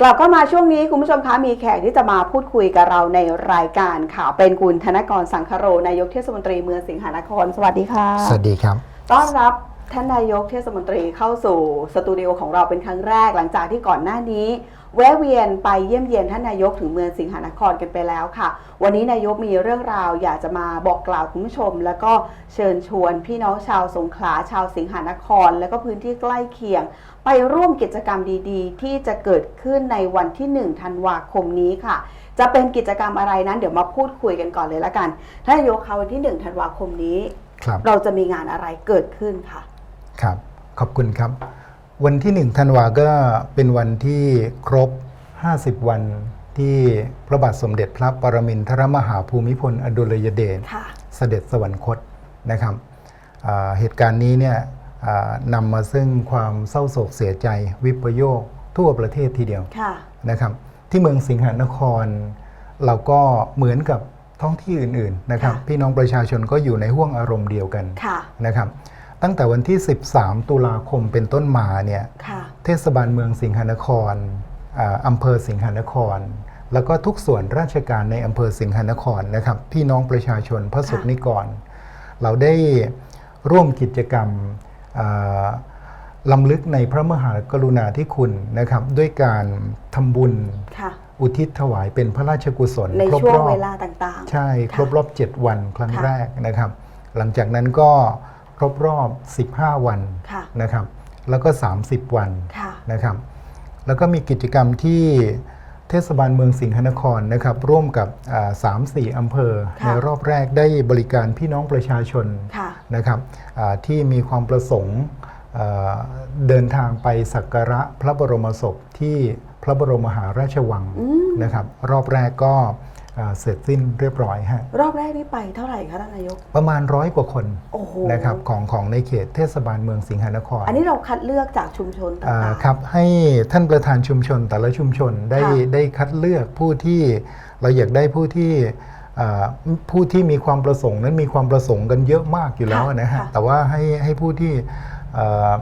กลับเข้ามาช่วงนี้คุณผู้ชมคะมีแขกที่จะมาพูดคุยกับเราในรายการข่าวเป็นคุณธนกรสังคโรนายกเทศมนตรีเมืองสิงหานคร สวัสดีค่ะ สวัสดีครับ ต้อนรับ ท่านนายกเทศมนตรีเข้าสู่สตูดิโอของเราเป็นครั้งแรกหลังจากที่ก่อนหน้านี้ แวะเวียนไปเยี่ยมเยียนท่านนายกถึงเมืองสิงหานครกันไปแล้วค่ะ วันนี้นายกมีเรื่องราวอยากจะมาบอกกล่าวคุณผู้ชม แล้วก็เชิญชวนพี่น้องชาวสงขลาชาวสิงหานคร และก็พื้นที่ใกล้เคียง ไปร่วมกิจกรรมดีๆ ที่จะเกิดขึ้นในวันที่1ธันวาคมนี้ค่ะ จะเป็นกิจกรรมอะไรนั้นเดี๋ยวมาพูดคุยกันก่อนเลยละกันท่านนายกคะวันที่1ธันวาคมนี้ครับเราจะมีงานอะไรเกิดขึ้นค่ะ ครับขอบคุณครับ วันที่หนึ่งธันวาก็เป็นวันที่ครบ 50 วันที่พระบาทสมเด็จพระปรมินทรมหาภูมิพล อดุลยเดชค่ะเสด็จสวรรคตนะครับอ่าเหตุการณ์นี้เนี่ยอ่านำมาซึ่งความเศร้าโศกเสียใจวิปโยคทั่วประเทศทีเดียวค่ะนะครับ ที่เมืองสิงหานคร เราก็เหมือนกับท้องที่อื่น ๆนะครับค่ะพี่น้องประชาชนก็อยู่ในห่วงอารมณ์เดียวกันค่ะนะครับ ตั้งแต่วันที่ 13 ตุลาคมเป็นต้นมาเนี่ยค่ะเทศบาลเมืองสิงหานครอ่าอำเภอสิงหานคร แล้วก็ทุกส่วนราชการในอำเภอสิงหานครนะครับพี่น้องประชาชนพระสงฆ์นิกร เราได้ร่วมกิจกรรมอ่าลำลึกในพระมหากรุณาธิคุณนะครับ ด้วยการทำบุญค่ะอุทิศถวายเป็นพระราชกุศลในครบช่วงรอบเวลาต่างๆ ใช่ะครบรอบ 7 วันครั้งค่ะแรกนะครับ หลังจากนั้นก็ ครบรอบ 15 วันค่ะนะครับ แล้วก็ 30 วันค่ะนะครับ แล้วก็มีกิจกรรมที่เทศบาลเมืองสิงหนครนะครับ ร่วมกับสามสี่อำเภอค่ะในรอบแรกได้บริการพี่น้องประชาชนค่ะนะครับอ่าที่มีความประสงค์อ่าเดินทางไปสักการะพระบรมศพที่พระบรมมหาราชวังอืมนะครับ รอบแรกก็อ่า เสร็จสิ้นเรียบร้อยฮะรอบแรกนี่ไปเท่าไหร่คะท่านนายก ประมาณร้อยกว่าคนโอ้โหนะครับของของในเขตเทศบาลเมืองสิงหนคร อันนี้เราคัดเลือกจากชุมชนต่อ่าางครับให้ท่านประธานชุมชนแต่ละชุมชนได้ค่ะได้คัดเลือกผู้ที่เราอยากได้ผู้ที่อ่าผู้ที่มีความประสงค์นั้นมีความประสงค์กันเยอะมากอยู่แล้วนะฮะแต่ว่าให้ให้ผู้ที่อ่า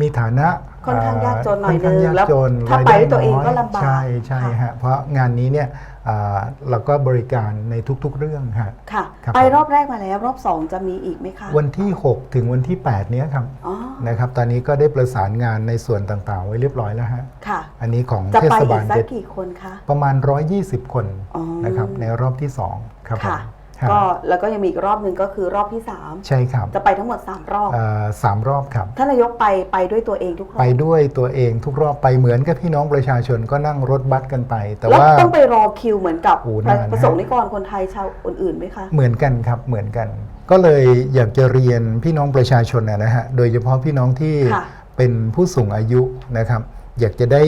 มีฐานะ ค่อนข้างยากจนหน่อยค่ข้างนึงยากแล้วจนถ้ารยไปได้ด้วยตัวเองก็น้ยลำบากใช่ใช่ค่ะฮะเพราะงานนี้เนี่ยอ่าเราก็บริการในทุกๆเรื่องฮะๆค่ะครับไปรอบแรกมาแล้วรอบสองจะมีอีกไหมคะ วันที่ 6 ถึงวันที่ 8 เนี้ยครับอ๋อนะครับตอนนี้ก็ได้ประสานงานในส่วนต่างๆ ไว้เรียบร้อยแล้วฮะค่ะ อันนี้ของจะเทไปศอีบากลสักจะกี่คนคะประมาณ 120 คนอ๋อนะครับในรอบที่ 2 ครับผมค่ะครับ ก็แล้วก็ยังมีอีกรอบหนึ่งก็คือรอบที่สามใช่ครับ จะไปทั้งหมดสามรอบเอ่อสามรอบครับท่านนายกไปไปด้วยตัวเองทุกรอบไปด้วยตัวเองทุกรอบไปเหมือนกับพี่น้องประชาชนก็นั่งรถบัสกันไป แต่แล้วว่าต้องไปรอคิวเหมือนกับโอ้ประนานนะประสงค์นิกรคนไทยชาวอื่นๆไหมคะเหมือนกันครับเหมือนกันก็เลยอยากจะเรียนพี่น้องประชาชนนะนะฮะ โดยเฉพาะพี่น้องที่ค่ะเป็นผู้สูงอายุนะครับ อยากจะได้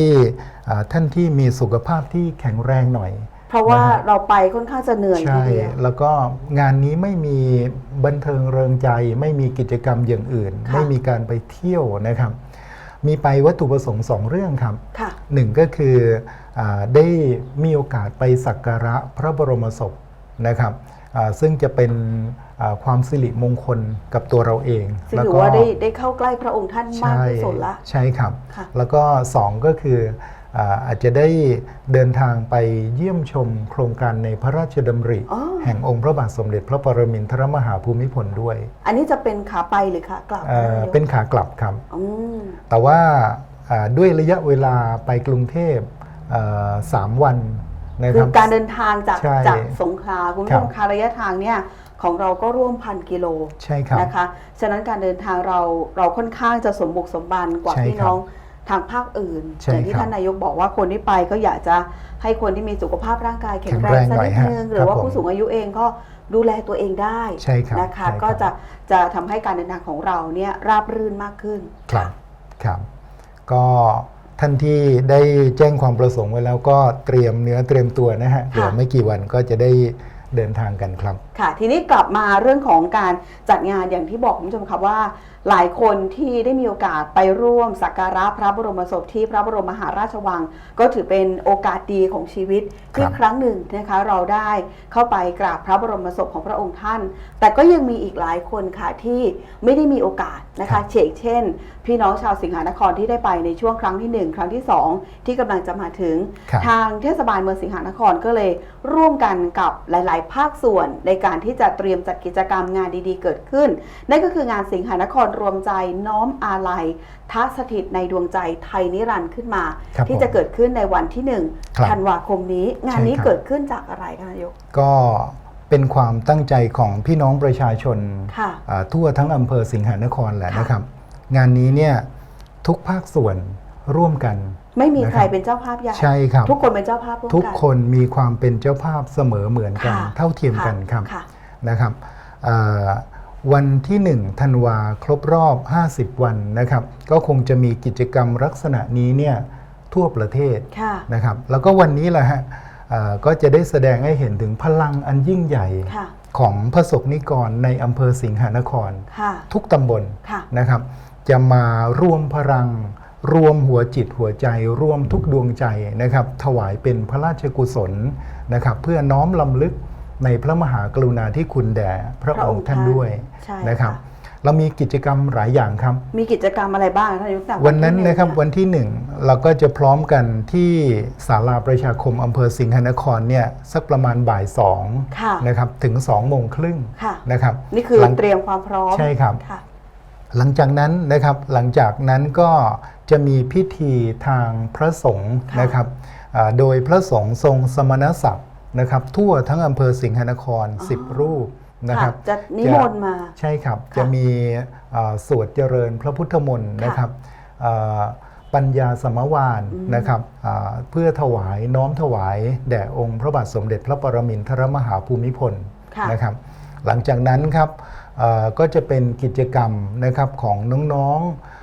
อ่าท่านที่มีสุขภาพที่แข็งแรงหน่อย เพราะว่านะฮะเราไปค่อนข้างจะเหนื่อยทีใช่ เดียว แล้วก็งานนี้ไม่มีบันเทิงเริงใจ ไม่มีกิจกรรมอย่างอื่น ค่ะ ไม่มีการไปเที่ยวนะครับ มีไปวัตถุประสงค์สองเรื่องครับ ค่ะ หนึ่งก็คืออาได้มีโอกาสไปสักการะพระบรมศพนะครับอ่าซึ่งจะเป็นอ่าความสิริมงคลกับตัวเราเองซึ่งถือว่าได้ได้เข้าใกล้พระองค์ท่านมากที่สุดละ ใช่ครับ ค่ะ แล้วก็สองก็คือ อ่าอาจจะได้เดินทางไปเยี่ยมชมโครงการในพระราชดำริอ๋อแห่งองค์พระบาทสมเด็จพระปรมินทรมหาภูมิพลด้วย อันนี้จะเป็นขาไปหรือขากลับเอ่อท่านนายกเป็นขากลับครับอืมแต่ว่าอ่าด้วยระยะเวลาไปกรุงเทพเอ่อสามวันนะคคืรัอบการเดินทางจากใช่จากสงขลาคุณผู้ชมครับคะระยะทางเนี่ยของเราก็ร่วมพันกิโลใช่ครับนะคะ ฉะนั้นการเดินทางเราเราค่อนข้างจะสมบุกสมบันกว่าใช่พี่ครับน้อง ทางภาคอื่นใช่อย่างที่ครับท่านนายกบอกว่าคนที่ไปก็อยากจะให้คนที่มีสุขภาพร่างกายแข็งแข็งแรแรงงสักหน่อยนิดฮะนึงหครืรัอบว่าผม ผู้สูงอายุเองก็ดูแลตัวเองได้ใช่ครับนะคะ ใช่ครับก็จะจะทำให้การเดินทางของเราเนี่ยราบรื่นมากขึ้น ครับครับ ก็ท่านที่ได้แจ้งความประสงค์ไว้แล้วก็เตรียมเนื้อเตรียมตัวนะฮะเดี๋ยวไม่กี่วันก็จะได้เดินทางกันครับ ค่ะ ทีนี้กลับมาเรื่องของการจัดงานอย่างที่บอกคุณผู้ชมครับว่า หลายคนที่ได้มีโอกาสไปร่วมสักการะพระบรมศพที่พระบรมมหาราชวัง ก็ถือเป็นโอกาสดีของชีวิตที่ครับครั้งหนึ่งนะคะเราได้เข้าไปกราบพระบรมศพของพระองค์ท่าน แต่ก็ยังมีอีกหลายคนค่ะที่ไม่ได้มีโอกาสนะครัคะบเชกเช่น พี่น้องชาวสิงหานครที่ได้ไปในช่วงครั้งที่หนึ่งครั้งที่สองที่กำลังจะมาถึงครับทางเทศบาลเมืองสิงหานครก็เลยร่วมกันกับหลาย ๆ ภาคส่วนในการที่จะเตรียมจัดกิจกรรมงานดีๆ เกิดขึ้น นั่นก็คืองานสิงหานครรวมใจน้อมอาลัยทัสถิตในดวงใจไทยนิรันดร์ขึ้นมา ครับที่ผมจะเกิดขึ้นในวันที่หนึ่งครับธันวาคมนี้ งานนี้ใช่ครับ เกิดขึ้นจากอะไรคะนายก ก็เป็นความตั้งใจของพี่น้องประชาชนค่ะ อ่าทั่วทั้งอำเภอสิงหานครแหละค่ะนะครับ งานนี้เนี่ยทุกภาคส่วนร่วมกัน ไม่มีนะครับใครเป็นเจ้าภาพใหญ่ใช่ครับ ทุกคนเป็นเจ้าภาพร่วมทุกกันคนมีความเป็นเจ้าภาพเสมอเหมือนกันค่ะเท่าเทียมกันครับค่ะนะครับเอ่อวันที่ 1 ธันวาครบรอบ 50 วันนะครับ ก็คงจะมีกิจกรรมลักษณะนี้เนี่ยทั่วประเทศค่ะนะครับ แล้วก็วันนี้แหละฮะเอ่อก็จะได้แสดงให้เห็นถึงพลังอันยิ่งใหญ่ค่ะของพระสงฆ์นิกรในอำเภอสิงหานครค่ะทุกตำบลค่ะนะครับ จะมารวมพลัง รวมหัวจิตหัวใจรวมทุกดวงใจนะครับ ถวายเป็นพระราชกุศลนะครับ เพื่อน้อมลำลึกในพระมหากรุณาธิคุณแด่พระพระอองงค์ค์ท่านท่านด้วยใช่นะครับค่ะเรามีกิจกรรมหลายอย่างครับ มีกิจกรรมอะไรบ้างคะนายกแต่วันนั้นที่หงนะครับเยวันที่หนึ่งเราก็จะพร้อมกันที่ศาลาประชาคมอำเภอสิงหนครเนี่ยสักประมาณบ่ายสองค่ะนะครับถึง2องโมงครึ่งค่ะนะครับนี่คือหลังเตรียมความพร้อมใช่ครับค่ะหลังจากนั้นนะครับหลังจากนั้นก็ จะมีพิธีทางพระสงฆ์ค่ะนะครับอ่าโดยพระสงฆ์ทรงสมณศักดิ์นะครับทั่วทั้งอำเภอสิงหนคร 10 รูปนะครับจะนิมนต์มาใช่ครับค่ะจะมีอ่าสวดเจริญพระพุทธมนต์ค่ะนะครับอ่าปัญญาสมวานอืมนะครับอ่าเพื่อถวายน้อมถวายแด่องค์พระบาทสมเด็จพระปรมินทรมหาภูมิพลค่ะนะครับ หลังจากนั้นครับเอ่อก็จะเป็นกิจกรรมนะครับของน้องๆเอ่อ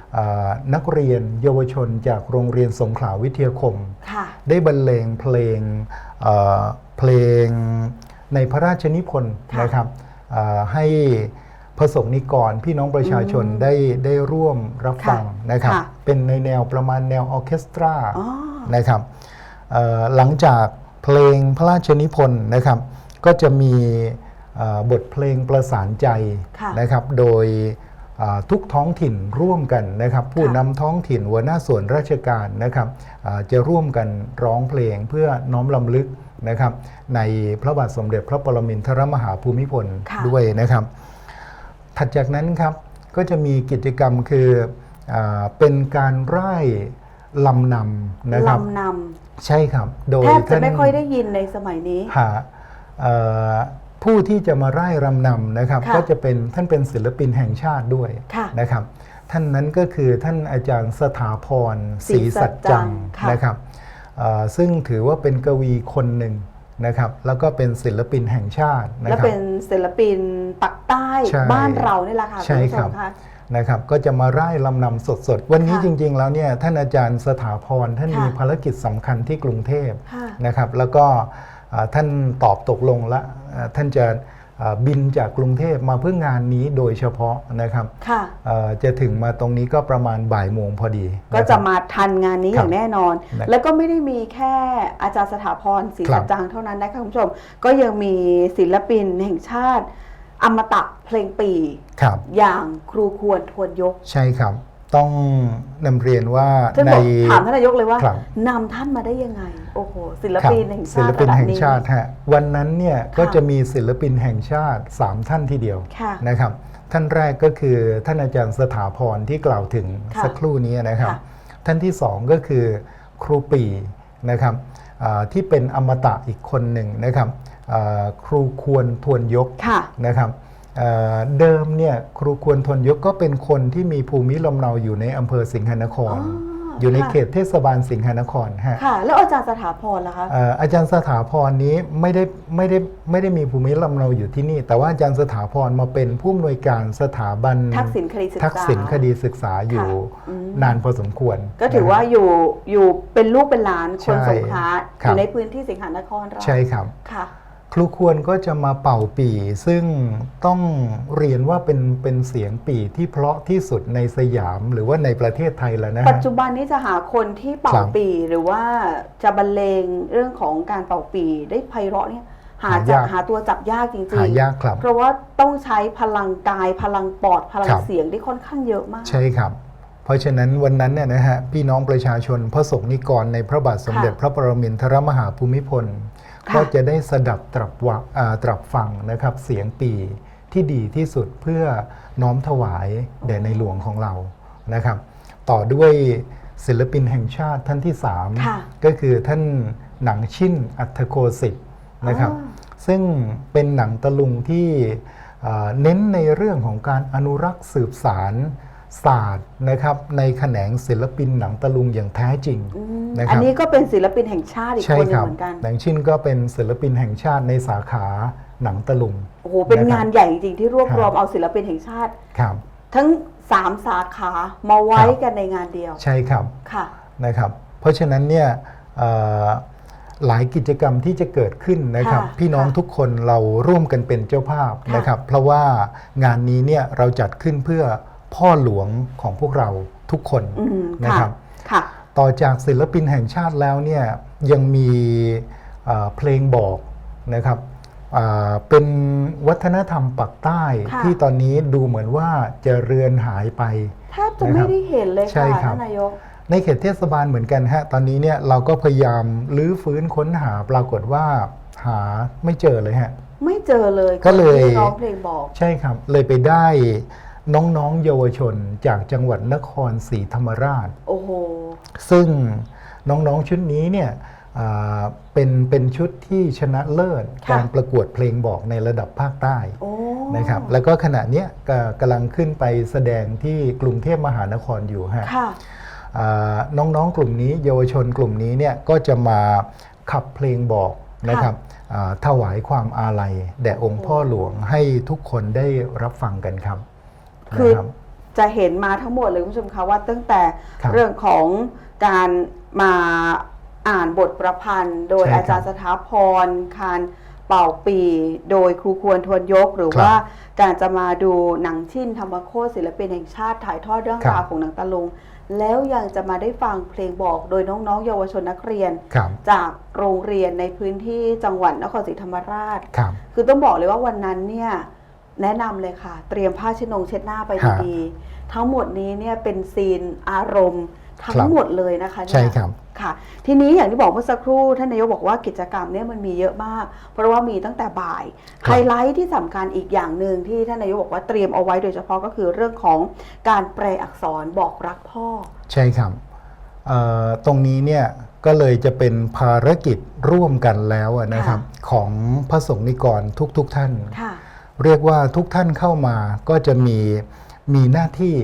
นักเรียนเยาวชนจากโรงเรียนสงขลาวิทยาคมค่ะได้บรรเลงเพลงเอ่อเพลงในพระราชนิพนธ์ค่ะนะครับเอ่อให้พระสงฆ์นิกรพี่น้องประชาชนอืมได้ได้ร่วมรับฟังค่ะนะครับค่ะเป็นในแนวประมาณแนวออร์เคสตราอ๋อนะครับเอ่อหลังจากเพลงพระราชนิพนธ์นะครับ ก็จะมีเอ่อบทเพลงประสานใจค่ะนะครับ โดยอ่า ทุกท้องถิ่นร่วมกันนะครับ ผู้ค่ะนำท้องถิ่นหัวหน้าส่วนราชการนะครับอ่าจะร่วมกันร้องเพลงเพื่อน้อมลำลึกนะครับ ในพระบาทสมเด็จพระปรมินทรมหาภูมิพลค่ะด้วยนะครับ ถัดจากนั้นครับก็จะมีกิจกรรมคืออาเป็นการไร่ลำนำนะครับลำนใช่ครับ โดำยแทบจะท่านไม่ค่อยได้ยินในสมัยนี้หาเอ่อ ผู้ที่จะมาไร่รำนำนะครับ ค่ะก็จะเป็นท่านเป็นศิลปินแห่งชาติด้วยค่ะนะครับ ท่านนั้นก็คือท่านอาจารย์สถาพรศศรีรีสัสัจจจัจังงค่ะนะครับเอ่อซึ่งถือว่าเป็นกวีคนหนึ่งนะครับ แล้วก็เป็นศิลปินแห่งชาตินะและครับ เป็นศิลปินปักใต้ใช่บ้านเรานี่แหละค่ะใช่คุณผู้ชครัมบคะ นะครับก็จะมาไร่ลำนำสดๆ วันนี้ค่ะจริงๆแล้วเนี่ยท่านอาจารย์สถาพรท่านค่ะมีภารกิจสำคัญที่กรุงเทพค่ะนะครับแล้วก็อ่าท่านตอบตกลงและอ่า ท่านจะอ่าบินจากกรุงเทพมาเพื่องานนี้โดยเฉพาะนะครับค่ะเอ่อจะถึงมาตรงนี้ก็ประมาณบ่ายโมงพอดี ก็นคจะรับมาทันงานนี้คอรับย่างแน่นอนนะแล้วก็ไม่ได้มีแค่อาจารย์สถาพรศรีครัสับจจังเท่านั้นนะคะคุณผู้ชม ก็ยังมีศิลปินแห่งชาติ อมตะเพลงปีครับอย่างครูควรทวนยกใช่ครับ ต้องนำเรียนว่าซึ่งในบอกถามท่านนายกเลยว่าครับนำท่านมาได้ยังไง โอ้โหศิลครับปินแห่งศิชาลติปินระดับแห่งนี้ชาติฮะวันนั้นเนี่ยก็จะมีศิลปินแห่งชาติ 3 ท่านทีเดียวค่ะนะครับ ท่านแรกก็คือท่านอาจารย์สถาพรที่กล่าวถึงค่ะสักครู่นี้นะครับค่ะท่านที่สองก็คือครูปีนะครับอ่าที่เป็นอมตะอีกคนหนึ่งนะครับอ่าครูควรทวนยกค่ะนะครับ เอ่อเดิมเนี่ยครูควรทวนยกก็เป็นคนที่มีภูมิลำเนาอยู่ในอำเภอสิงหนครอ๋ออยู่ในค่ะเขตเทศบาลสิงหนครฮะค่ะ แล้วอาจารย์สถาพรล่ะคะเอ่ออาจารย์สถาพรนี้ไม่ได้ไม่ได้ไม่ได้มีภูมิลำเนาอยู่ที่นี่ แต่ว่าอาจารย์สถาพรมาเป็นผู้อำนวยการสถาบันทักษิณคดีศึกษาทักษิณคดีศึกษาอยู่อืมนานพอสมควรก็ถือว่าอยู่อยู่เป็นลูกเป็นหลานคนใช่สงขลาอครับ ยู่ในพื้นที่สิงหานครเราใช่ครับ ค่ะ ครูควรก็จะมาเป่าปี่ ซึ่งต้องเรียนว่าเป็นเป็นเสียงปี่ที่เพราะที่สุดในสยามหรือว่าในประเทศไทยแล้วนะปัจฮะจุบันนี้จะหาคนที่เป่าครับปีหรือว่าจะบรรเลงเรื่องของการเป่าปีได้ไพเราะเนี่ยหาหาจับยากหาตัวจับยากจริงหายากครับๆเพราะว่าต้องใช้พลังกายพลังปอดพลังครับเสียงที่ค่อนข้างเยอะมาก ใช่ครับ เพราะฉะนั้นวันนั้นเนี่ยนะฮะพี่น้องประชาชนพระสงฆ์นิกรในพระบาทสมเด็จค่ะพระปรมินทรมหาภูมิพลค่ะ ก็จะได้สดับตรับวะอ่าตรับฟังนะครับเสียงปีที่ดีที่สุดเพื่อน้อมถวายแด่ในหลวงของเรานะครับ ต่อด้วยศิลปินแห่งชาติท่านที่ค่ะ3ก็คือท่านหนังชิ่นอัตโคสิทธิ์นะครับอ่าซึ่งเป็นหนังตะลุงที่เอ่อเน้นในเรื่องของการอนุรักษ์สืบสาร ศาสตร์นะครับในแขนงศิลปินหนังตะลุงอย่างแท้จริงอืมนะครับอันนี้ก็เป็นศิลปินแห่งชาติอีกใช่คนหนึคงรับเหมือนกันหนังชินก็เป็นศิลปินแห่งชาติในสาขาหนังตะลุงโอ้โหเป็นนะครับงานใหญ่จริงๆที่รวบครับรวมเอาศิลปินแห่งชาติครับ ทั้งสามสาขามาไว้ครับกันในงานเดียว ใช่ครับค่ะนะครับ เพราะฉะนั้นเนี่ยเอ่อหลายกิจกรรมที่จะเกิดขึ้นนะครับค่ะพี่น้องค่ะทุกคนเราร่วมกันเป็นเจ้าภาพค่ะนะครับ เพราะว่างานนี้เนี่ยเราจัดขึ้นเพื่อ พ่อหลวงของพวกเราทุกคนอืมนะค่ะครับค่ะต่อจากศิลปินแห่งชาติแล้วเนี่ยยังมีเอ่อเพลงบอกนะครับอ่าเป็นวัฒนธรรมปักใต้ค่ะที่ตอนนี้ดูเหมือนว่าจะเรือนหายไปแทบจะไม่ได้เห็นเลยใช่ค่ะครับท่านนายกในเขตเทศบาลเหมือนกันฮะตอนนี้เนี่ยเราก็พยายามลื้อฟื้นค้นหาปรากฏว่าหาไม่เจอเลยฮะไม่เจอเลยก็เลยที่ร้องเพลงบอก ใช่ครับ เลยไปได้ น้องๆเยาวชนจากจังหวัดนครศรีธรรมราช โอ้โห ซึ่งน้องๆชุดนี้เนี่ยอ่าเป็นเป็นชุดที่ชนะเลิศค่ะ การประกวดเพลงบอกในระดับภาคใต้โอ้นะครับ แล้วก็ขณะเนี้ยก็กำลังขึ้นไปแสดงที่กรุงเทพมหานครอยู่ฮะ ค่ะ อ่าน้องๆ กลุ่มนี้เยาวชนกลุ่มนี้เนี่ยก็จะมาขับเพลงบอกนะครับอ่าถวายความอาลัยแด่องค์พ่อหลวงให้ทุกคนได้รับฟังกันครับ คือนะครับ จะเห็นมาทั้งหมดเลยคุณผู้ชมคะว่าตั้งแต่ครับเรื่องของการมาอ่านบทประพันธ์ โดยใช่ครับอาจารย์สถาพรคารเป่าปี โดยครูควรทวนยก หรือครับว่าการจะมาดูหนังชิ้นธรรมโคตรศิลปินแห่งชาติถ่ายทอดเรื่องครับ ราวของหนังตะลุง แล้วยังจะมาได้ฟังเพลงบอกโดยน้องๆ เยาวชนนักเรียน ครับจากโรงเรียนในพื้นที่จังหวัดนครศรีธรรมราช ครับ คือต้องบอกเลยว่าวันนั้นเนี่ย แนะนำเลยค่ะ เตรียมผ้าเช็ดนงเช็ดหน้าไปฮะดีๆทั้งหมดนี้เนี่ยเป็นซีนอารมณ์ทั้คงรับหมดเลยนะคะเนี่ยใช่ครับค่ะ ทีนี้อย่างที่บอกเมื่อสักครู่ท่านนายกบอกว่ากิจกรรมเนี่ยมันมีเยอะมาก เพราะว่ามีตั้งแต่บ่ายครับไฮไลท์ที่สำคัญอีกอย่างหนึ่งที่ท่านนายกบอกว่าเตรียมเอาไว้โดยเฉพาะก็คือเรื่องของการแปลอักษรบอกรักพ่อ ใช่ครับเอ่อตรงนี้เนี่ยก็เลยจะเป็นภารกิจร่วมกันแล้วอะนะครับของพระสงฆ์นิกรทุกๆทท่านค่ะ เรียกว่าทุกท่านเข้ามาก็จะมีมีหน้าที่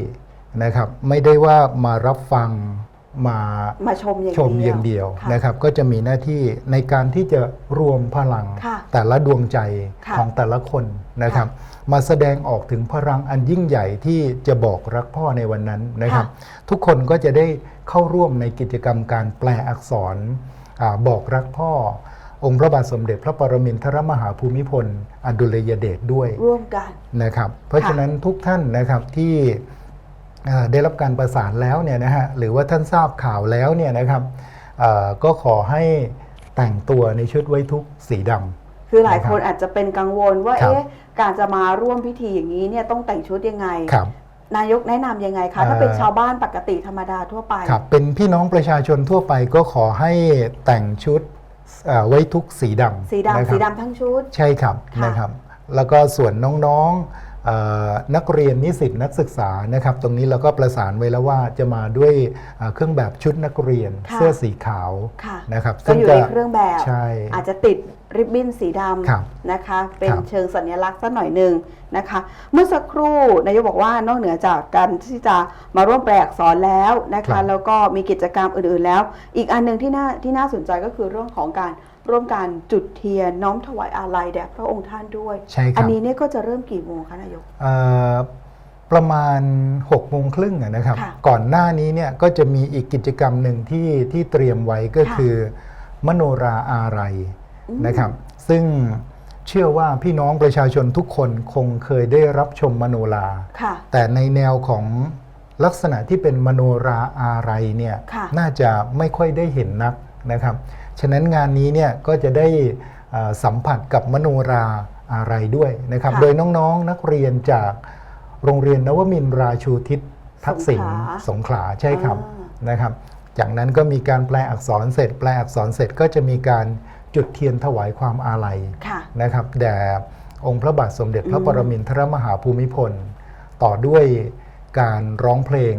นะครับ ไม่ได้ว่ามารับฟังมามาชมอย่างชมอย่างเดียวค่ะนะครับ ก็จะมีหน้าที่ในการที่จะรวมพลังค่ะแต่ละดวงใจค่ะของแต่ละคนนะครับ มาแสดงออกถึงพลังอันยิ่งใหญ่ที่จะบอกรักพ่อในวันนั้นนะครับ ทุกคนก็จะได้เข้าร่วมในกิจกรรมการแปลอักษรอาบอกรักพ่อ องค์พระบาทสมเด็จพระปรมินทรมหาภูมิพล อดุลยเดชด้วยร่วมกันนะครับ เพราะฉะนั้นทุกท่านนะครับที่อ่าได้รับการประสานแล้วเนี่ยนะฮะหรือว่าท่านทราบข่าวแล้วเนี่ยนะครับอ่าก็ขอให้แต่งตัวในชุดไว้ทุกข์สีดำคือหลายนะครับคนอาจจะเป็นกังวลว่าครับเอ๊ะการจะมาร่วมพิธีอย่างนี้เนี่ยต้องแต่งชุดยังไงครับนายกแนะนำยังไงคะถ้าเอ่อเป็นชาวบ้านปกติธรรมดาทั่วไปครับเป็นพี่น้องประชาชนทั่วไปก็ขอให้แต่งชุดเอ่อ ไว้ทุกข์สีดำสีนะคดำรับสีดำทั้งชุด ใช่ครับค่ะ นะครับ แล้วก็ส่วนน้องๆเอ่อ นักเรียนนิสิตนักศึกษานะครับตรงนี้เราก็ประสานไว้แล้วว่าจะมาด้วยเอ่อเครื่องแบบชุดนักเรียนค่ะเสื้อสีขาวค่ะนะครับก็อยู่ในเครื่องแบบใช่อาจจะติดริบบิ้นสีดครับำนะคะเป็นครับเชิงสัญลักษณ์สักหน่อยหนึ่งนะคะเมื่อสักครู่นายกบอกว่านอกเหนือจากการที่จะมาร่วมแปลอักษรแล้วนะครัคะบแล้วก็มีกิจกรรมอื่นๆแล้ว อีกอันหนึ่งที่น่าที่น่าสนใจก็คือเรื่องของการ ร่วมการจุดเทียนน้อมถวายอาลัยแด่พระองค์ท่านด้วย ใช่คอัรับนี้เนี่ยก็จะเริ่มกี่โมงคะนายก เอ่อประมาณ6โมงครึ่งอะนะครับ ค่ะก่อนหน้านี้เนี่ยก็จะมีอีกกิจกรรมหนึ่งที่ที่เตรียมไว้ก็ค่ะคือมโนราอารัยอืม นะครับ ซึ่งเชื่อว่าพี่น้องประชาชนทุกคนคงเคยได้รับชมมโนรา ค่ะ แต่ในแนวของลักษณะที่เป็นมโนราอะไรเนี่ย ค่ะน่าจะไม่ค่อยได้เห็นนักนะครับ ฉะนั้นงานนี้เนี่ยก็จะได้เอ่อสัมผัสกับมโนราอะไรด้วยนะครับค่ะโดยน้องๆนักเรียนจากโรงเรียนนวมินทราชูทิศทักษิณสงขลาสงขลาใช่ครับอ่นะครับ จากนั้นก็มีการแปลอักษรเสร็จ แปลอักษรเสร็จก็จะมีการจุดเทียนถวายความอาลัยค่ะนะครับแด่องค์พระบาทสมเด็จพระอืมปรมินทรมหาภูมิพล ต่อด้วยการร้องเพลง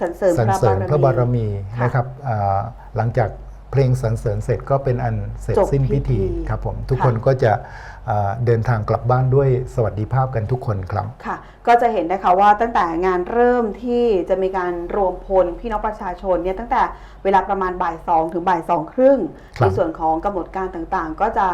สรรเสริญสรรเสริญพระบารมีค่ะนะครับอ่าหลังจาก เพลงสรรเสริญเสร็จก็เป็นอันเสร็จจบสิ้นพิธีพิธีครับผมทุกค่ะคนก็จะอ่าเดินทางกลับบ้านด้วยสวัสดิภาพกันทุกคนครับค่ะ ก็จะเห็นนะคะว่าตั้งแต่งานเริ่มที่จะมีการรวมพลพี่น้องประชาชนเนี่ยตั้งแต่เวลาประมาณบ่ายสองถึงบ่ายสองครึ่งครับในส่วนของกำหนดการต่างๆ ก็จะ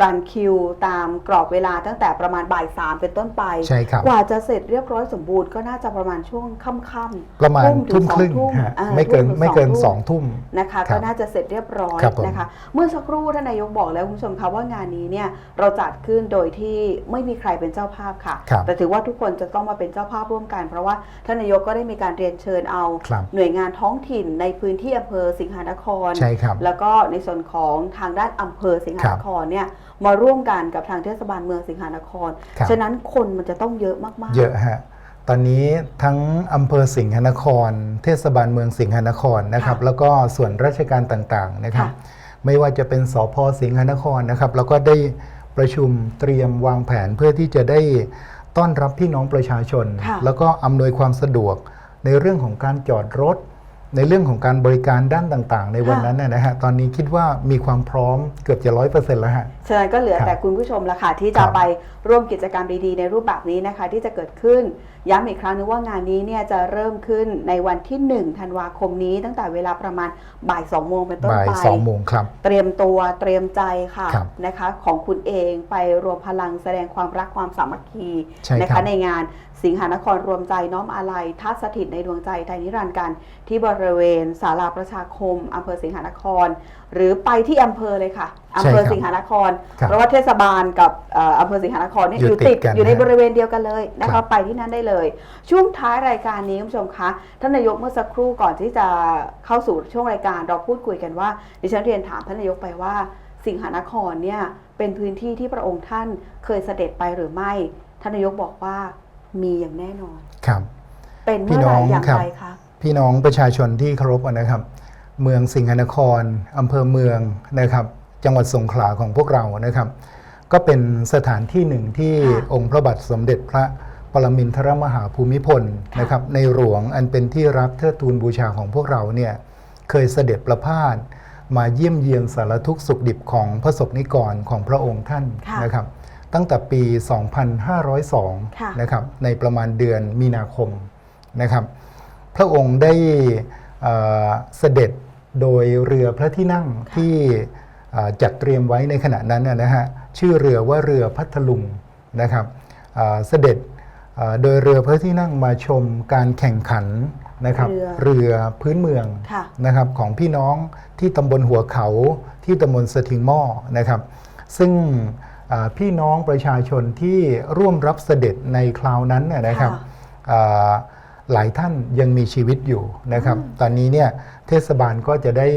รันคิวตามกรอบเวลาตั้งแต่ประมาณบ่ายสามเป็นต้นไป ใช่ครับ กว่าจะเสร็จเรียบร้อยสมบูรณ์ก็น่าจะประมาณช่วงค่ำๆประมาณทุ่ทุ่มมครึ่งถึงสองทุ่มฮะอ่าไม่เกินทุ่มถึงไม่เกินสสอองงทุ่ทุ่มมนะคะครัก็บน่าจะเสร็จเรียบร้อยครับผมนะคะ เมื่อสักครู่ท่านนายกบอกแล้วคุณผู้ชมคะว่างานนี้เนี่ยเราจัดขึ้นโดยที่ไม่มีใครเป็นเจ้าภาพค่ะครับแต่ถือว่าทุกคนจะต้องมาเป็นเจ้าภาพร่วมกัน เพราะว่าท่านนายกก็ได้มีการเรียนเชิญเอาครับหน่วยงานท้องถิ่นในพื้นที่อำเภอสิงหานครใช่ครับแล้วก็ในส่วนของทางด้านอำเภอสิงหานครเนี่ย มาร่วมกันกับทางเทศบาลเมืองสิงหานคร ครับ ฉะนั้นคนมันจะต้องเยอะมากๆ เยอะฮะ ตอนนี้ทั้งอำเภอสิงหนคร เทศบาลเมืองสิงหนครนะครับ ค่ะแล้วก็ส่วนราชการต่างๆนะครับ ค่ะ ไม่ว่าจะเป็นสพสิงหนครนะครับ แล้วก็ได้ประชุมเตรียมวางแผนเพื่อที่จะได้ต้อนรับพี่น้องประชาชน ค่ะแล้วก็อำนวยความสะดวกในเรื่องของการจอดรถ ในเรื่องของการบริการด้านต่างๆ ในวันนั้นนะนะฮะตอนนี้คิดว่ามีความพร้อมเกือบจะร้อยเปอร์เซ็นต์แล้วฮะฉะนั้นก็เหลือครับแต่คุณผู้ชมละค่ะที่คจะรับไปร่วมกิจกรรมดีๆ ในรูปแบบนี้นะคะ ที่จะเกิดขึ้นย้ำอีกครั้งนึงว่างานนี้เนี่ยจะเริ่มขึ้นในวันที่ 1 ธันวาคมนี้ตั้งแต่เวลาประมาณบ่าย2โมงเป็นต้นบ่ายไปสองโมงครับ เตรียมตัวเตรียมใจค่ะครับนะคะ ของคุณเองไปรวมพลังแสดงความรักความสามัคคีใช่นะครัคะบในงาน สิงหานครรวมใจน้อมอาลัยทัศสถิตในดวงใจไทยนิรันดร์กัน ที่บริเวณศาลาประชาคมอำเภอสิงหานคร หรือไปที่อำเภอเลยค่ะอำเภอใช่ครับสิงหานครครับเพราะว่าเทศบาลกับเอ่ออำเภอสิงหานครเนี่ยอยู่อยู่ติติดดกันอยู่ในนะบริเวณเดียวกันเลยนะครัคะบไปที่นั่นได้เลย ช่วงท้ายรายการนี้คุณผู้ชมคะท่านนายกเมื่อสักครู่ก่อนที่จะเข้าสู่ช่วงรายการเราพูดคุยกันว่า ดิฉันเรียนถามท่านนายกไปว่า สิงหานครเนี่ยเป็นพื้นที่ที่พระองค์ท่านเคยเสด็จไปหรือไม่ท่านนายกบอกว่า มีอย่างแน่นอน ครับ เป็นเมื่อไหร่พี่น้องอย่างครับไรคะพี่น้องประชาชนที่เคารพนะครับ เมืองสิงหนครอำเภอเมืองนะครับ จังหวัดสงขลาของพวกเรานะครับ ก็เป็นสถานที่หนึ่งที่ค่ะองค์พระบาทสมเด็จพระปรมินทรมหาภูมิพลค่ะนะครับ ในหลวงอันเป็นที่รักเทิดทูนบูชาของพวกเราเนี่ยเคยเสด็จประพาสมาเยี่ยมเยียนสารทุกข์สุขดิบของพระศกนิกรของพระองค์ท่านค่ะนะครับ ตั้งแต่ปีค่ะ2502 นะครับ ในประมาณเดือนมีนาคมนะครับ พระองค์ได้เอ่อเสด็จโดยเรือพระที่นั่งที่เอ่อจัดเตรียมไว้ในขณะนั้นนะนะฮะ ชื่อเรือว่าเรือพัทลุงนะครับเอ่อเสด็จเอ่อโดยเรือพระที่นั่งมาชมการแข่งขันนะครับเรือเรือพื้นเมืองค่ะนะครับของพี่น้องที่ตำบลหัวเขาที่ตำบลสถิงหม้อนะครับ ซึ่งอ่า พี่น้องประชาชนที่ร่วมรับเสด็จในคราวนั้นน่ะนะครับค่ะอ่าหลายท่านยังมีชีวิตอยู่นะครับ ตอนนี้เนี่ยเทศบาลก็จะได้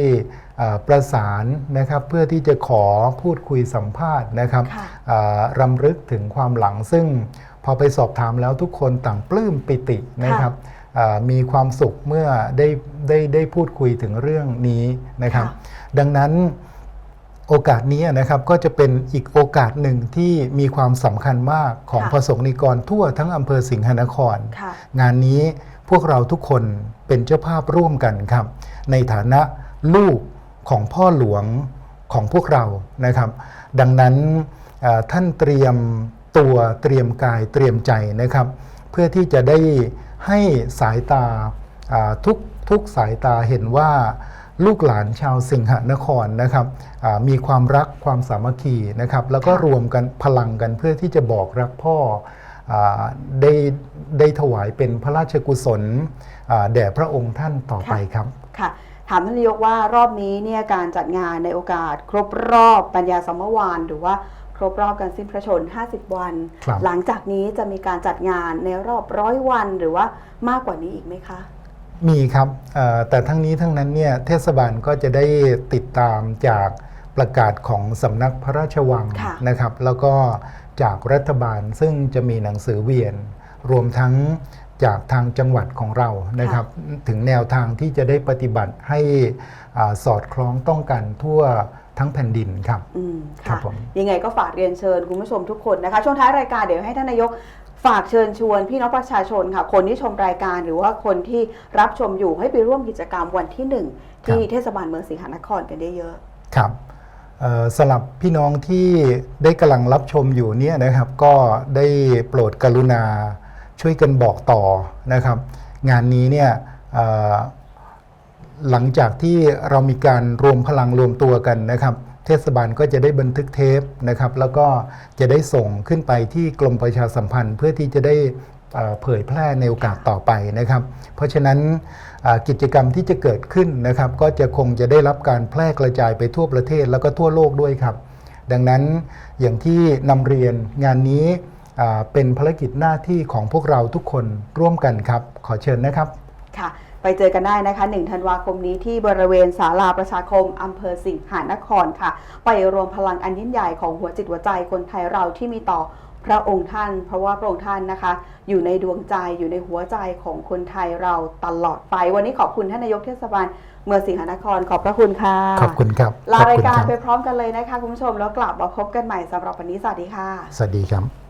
อ่าประสานนะครับเพื่อที่จะขอพูดคุยสัมภาษณ์นะครับค่ะอ่ารำลึกถึงความหลังซึ่งพอไปสอบถามแล้วทุกคนต่างปลื้มปิตินะครับอ่ามีความสุขเมื่อได้ได้ได้พูดคุยถึงเรื่องนี้นะครับค่ะดังนั้น โอกาสนี้นะครับก็จะเป็นอีกโอกาสหนึ่งที่มีความสำคัญมากของค่ะพระสงฆ์นิกรทั่วทั้งอำเภอสิงหนคร ค่ะ งานนี้พวกเราทุกคนเป็นเจ้าภาพร่วมกันครับ ในฐานะลูกของพ่อหลวงของพวกเรานะครับ ดังนั้นเอ่อท่านเตรียมตัวเตรียมกายเตรียมใจนะครับ เพื่อที่จะได้ให้สายตาอ่าทุกทุกสายตาเห็นว่า ลูกหลานชาวสิงหนครนะครับอ่ามีความรักความสามัคคีนะครับ แล้วก็ค่ะรวมกันพลังกันเพื่อที่จะบอกรักพ่ออ่าได้ได้ถวายเป็นพระราชกุศลอ่าแด่พระองค์ท่านต่อไปครับค่ะถามท่านนายกว่ารอบนี้เนี่ยการจัดงานในโอกาส ครบรอบปัญญาสมวานหรือว่าครบรอบการสิ้นพระชนม์50 วันครับหลังจากนี้จะมีการจัดงานในรอบร้อยวันหรือว่ามากกว่านี้อีกไหมคะ มีครับเอ่อแต่ทั้งนี้ทั้งนั้นเนี่ยเทศบาลก็จะได้ติดตามจากประกาศของสำนักพระราชวังค่ะนะครับ แล้วก็จากรัฐบาลซึ่งจะมีหนังสือเวียน รวมทั้งจากทางจังหวัดของเรานะครับ ถึงแนวทางที่จะได้ปฏิบัติให้อ่าสอดคล้องต้องกันทั่วทั้งแผ่นดินครับอืมครัค่ะบผมยังไงก็ฝากเรียนเชิญคุณผู้ชมทุกคนนะคะ ช่วงท้ายรายการเดี๋ยวให้ท่านนายก ฝากเชิญชวนพี่น้องประชาชนค่ะ คนที่ชมรายการหรือว่าคนที่รับชมอยู่ให้ไปร่วมกิจกรรมวันที่หนึ่งที่เทศบาลเมืองสิงหานครกันได้เยอะครับเอ่อสำหรับพี่น้องที่ได้กำลังรับชมอยู่เนี่ยนะครับ ก็ได้โปรดกรุณาช่วยกันบอกต่อนะครับ งานนี้เนี่ยเอ่อหลังจากที่เรามีการรวมพลังรวมตัวกันนะครับ เทศบาลก็จะได้บันทึกเทปนะครับ แล้วก็จะได้ส่งขึ้นไปที่กรมประชาสัมพันธ์ เพื่อที่จะได้เผยแพร่ในโอกาสต่อไปนะครับ เพราะฉะนั้นกิจกรรมที่จะเกิดขึ้นนะครับ ก็จะคงจะได้รับการแพร่กระจายไปทั่วประเทศแล้วก็ทั่วโลกด้วยครับ ดังนั้นอย่างที่นำเรียนงานนี้เป็นภารกิจหน้าที่ของพวกเราทุกคนร่วมกันครับ ขอเชิญนะครับค่ะ ไปเจอกันได้นะคะ1ธันวาคมนี้ที่บริเวณศาลาประชาคมอำเภอสิงหานครค่ะ ไปรวมพลังอันยิ่งใหญ่ของหัวจิตหัวใจคนไทยเราที่มีต่อพระองค์ท่าน เพราะว่าพระองค์ท่านนะคะ อยู่ในดวงใจอยู่ในหัวใจของคนไทยเราตลอดไป วันนี้ขอบคุณท่านนายกเทศบาลเมืองสิงหานครขอบพระคุณค่ะขอบคุณครับลาขอบรายคุณการคบไปพร้อมกันเลยนะคะคุณผู้ชมแล้วกลับมาพบกันใหม่สำหรับวันนี้สวัสดีค่ะ สวัสดีครับ